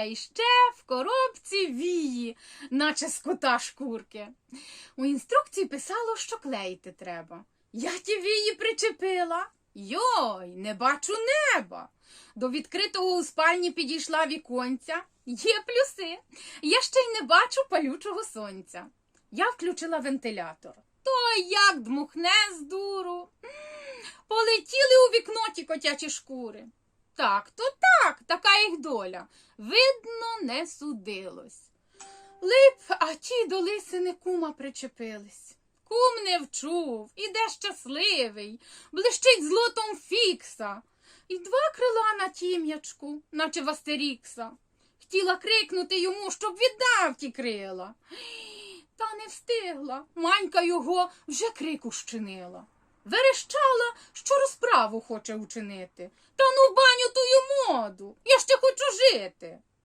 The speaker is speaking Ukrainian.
А й ще в коробці вії, наче з кота шкурки. У інструкції писало, що клеїти треба. Я ті вії причепила. Йой, не бачу неба. До відкритого у спальні підійшла віконця. Є плюси. Я ще й не бачу палючого сонця. Я включила вентилятор. То як дмухне з дуру. Полетіли у вікно ті котячі шкури. Так, то так, така їх доля. Видно, не судилось. Лип, а ті до лисини кума причепились. Кум не вчув, іде щасливий, блищить злотом фікса. І два крила на тім'ячку, наче в Астерікса. Хотіла крикнути йому, щоб віддав ті крила. Та не встигла. Манька його вже крику щинила. Верещала, що розправу хоче учинити. Та ну баню тую моду. Я ще хочу жити.